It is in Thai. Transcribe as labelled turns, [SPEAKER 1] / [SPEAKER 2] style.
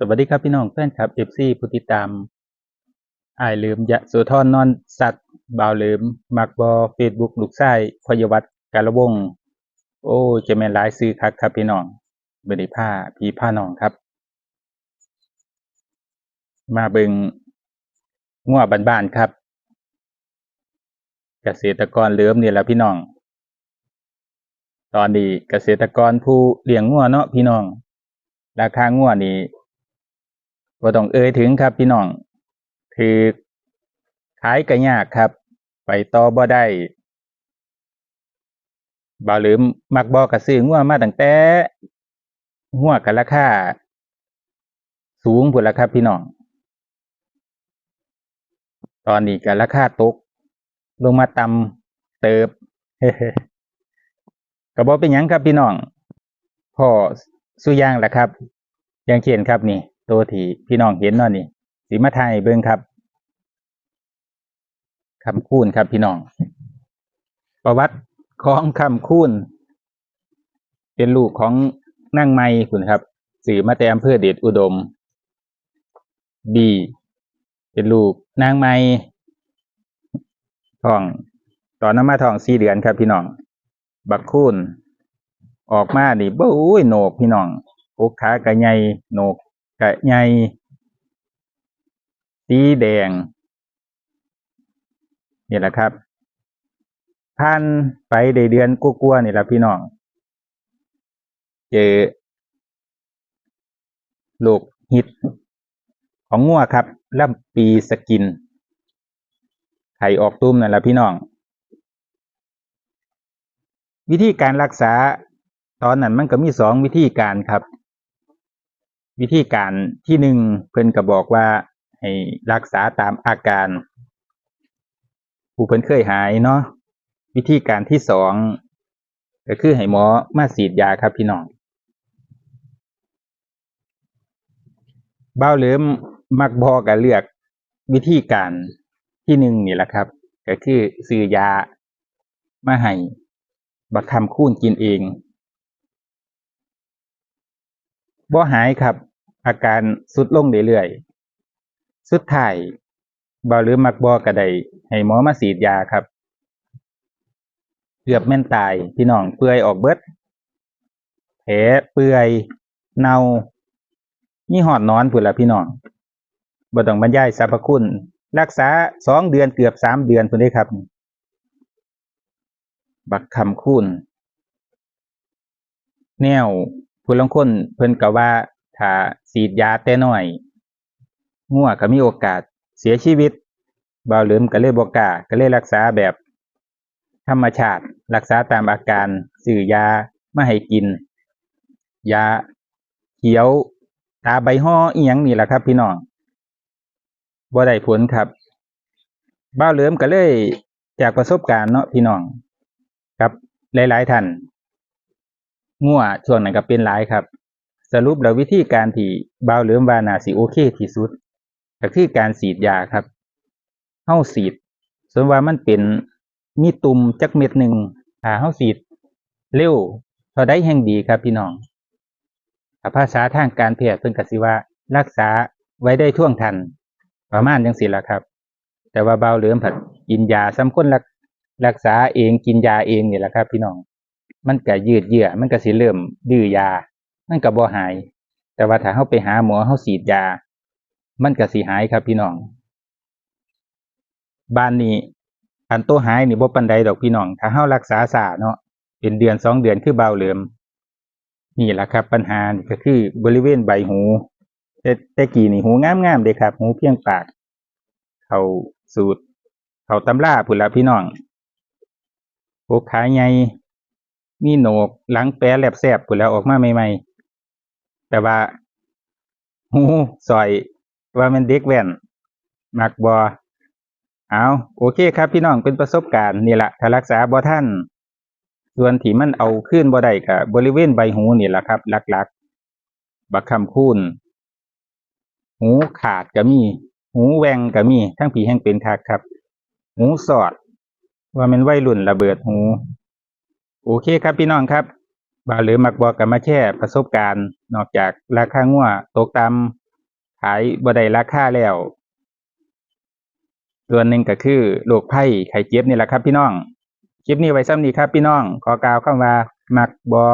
[SPEAKER 1] สวัสดีครับพี่น้องแฟนคลับเอฟซีผู้ติดตามอายลืมยะโสธรนนอนสัตว์บ่าวลืมมักบอเฟซบุ๊กลูกชายพยวัตกาละวง โอ้จะแม่นหลายซื้อคักครับพี่น้องบริผ้าพีผ้าน้องครับ มาเบิงงัวบ้านๆครับ เกษตรกรเหลือมนี่ยแหละพี่น้อง ตอนนี้เกษตรกรผู้เลี้ยงงัวเนาะพี่น้อง ราคางัวนี่ บ่ต้องเอ่ยถึงครับพี่น้องคือขายก็ยากครับ ไปต่อบ่ได้บ่ลืมมักบ่ก็ซื้องัวมาตั้งแต่งัวก็ราคาสูงพุ่นละครับพี่น้อง ตอนนี้ก็ราคาตก ลงมาต่ำเติบก็บ่เป็นยังครับพี่น้องพอสุย่างแหละครับย่างเช่นครับนี่ ตัวที่พี่น้องเห็นเนาะนี่สีมาไทยเบิ่งครับคำคูณครับพี่น้อง ประวัติของคำคูณเป็นลูกของนั่งไม้คุณครับสื่อมาแต่อำเภอเดชอุดมบีเป็นลูกนางไม้ทองตอนนั้นมาทองสี่เดือนครับพี่น้อง บักคูณออกมานี่เบ้ยโหนกพี่น้องอกขากระใหญ่โหนก กะใหญ่สีแดงนี่แหละครับผ่านไปได้เดือนกลัวๆนี่แหละพี่น้อง เจอโรคฮิต ของงัวครับล่ำปีสกิน ไข่ออกตุ้มนั่นแหละพี่น้อง วิธีการรักษาตอนนั้นมันก็มีสองวิธีการครับ วิธีการที่หนึ่งเพิ่นก็บอกว่า ให้รักษาตามอาการผู้เพิ่นเคยหายเนาะวิธีการที่สองก็คือให้หมอมาฉีดยาครับพี่น้องเบ้าเลิมมักบอกัเลือกวิธีการที่หนึ่งนี่แหละครับ ก็คือซื้อยามาให้บักคำคูนกินเองบ่หายครับ อาการสุดลงเรื่อยๆสุดท้ายเบาหรือมักบอกระไดให้หมอมาฉีดยาครับเกือบแม่นตายพี่น้องเปื่อยออกเบิดแผลเปื่อยเน่านี่หอดนอนพุ่นละพี่น้องบ่ต้องบรรยายสรรพคุณ รักษาสองเดือนเกือบสามเดือนพุ่นได้ครับ บักคำคูนแนวผู้ลางคนเพิ่นก็ว่า ถ้าฉีดยาแต่น้อยงัวก็มีโอกาสเสียชีวิตบาเหลิมก็เลยบ่กล้าก็เลยรักษาแบบ ธรรมชาติ รักษาตามอาการซื้อยามาให้กิน ยาเขียวตาใบห่ออียงนี่แหละครับ พี่น้องบ่ได้ผลครับบ่าเหลิมก็เลยจากประสบการณ์เนาะพี่น้องครับหลายๆท่านงัวช่วงนั้นก็เป็นหลายครับ สรุปแล้ววิธีการที่เบาเหลือมวานาสิโอเคที่สุดก็คือการฉีดยาครับเฮาฉีดส่วนว่ามันเป็นมีตุ่มจักเม็ดหนึ่งถ้าเฮาฉีดเร็วเท่าใดแห่งดีครับพี่น้องภาษาทางการแพทย์เพิ่นกสิว่ารักษาไว้ได้ท่วงทัน ประมาณจังซี่ล่ะครับ แต่ว่าเบาเหลือมผัดกินยาซ้ำคนรักรักษาเองกินยาเองนี่แหละครับ พี่น้อง มันก็ยืดเยื้อมันก็สิเริ่มดื้อยา มันก็บ่หาย แต่ว่าถ้าเฮาไปหาหมอเฮาฉีดยา มันก็สิหายครับพี่น้อง บ้านนี้อันโตหายนี่บ่ปานใดดอกพี่น้อง ถ้าเฮารักษาช้าเนาะเป็นเดือนสองเดือนคือเบาเหลิมนี่แหละครับ ปัญหาก็คือบริเวณใบหูแต่แต่กี้นี่หูงามๆเด้ครับ หูเพียงปาก เขาสูตร เขาตำราพุ่นละพี่น้องโอกขาใหญ่มีโหนกหลังแปรแหลบแสบพุ่นแล้วออกมาใหม่ๆ แต่ว่าหูซอยว่ามันเด็กแว่นมักบ่เอาโอเคครับพี่น้องเป็นประสบการณ์นี่แหละถ้ารักษาบ่ท่าน ส่วนที่มันเอาขึ้นบ่ได้ก็บบริเวณใบหูนี่แหละครับหลักๆ บักคำคูนหูขาดก็มี หูแหวงก็มี ทั้งผีแห่งเป็นคักครับ หูสอด ว่ามันวัยรุ่นระเบิดหู โอเคครับพี่น้องครับ บาวหรือมักบอกกับมาแช่ประสบการณ์ นอกจากราคางัวตกตามขายบ่ได้ราคาแล้ว ส่วนหนึ่งก็คือโรคภัยไข้เจ็บนี่แหละครับพี่น้อง คลิปนี้ไว้ซ้ำนี้ครับพี่น้อง ขอกล่าวคำว่ามักบอ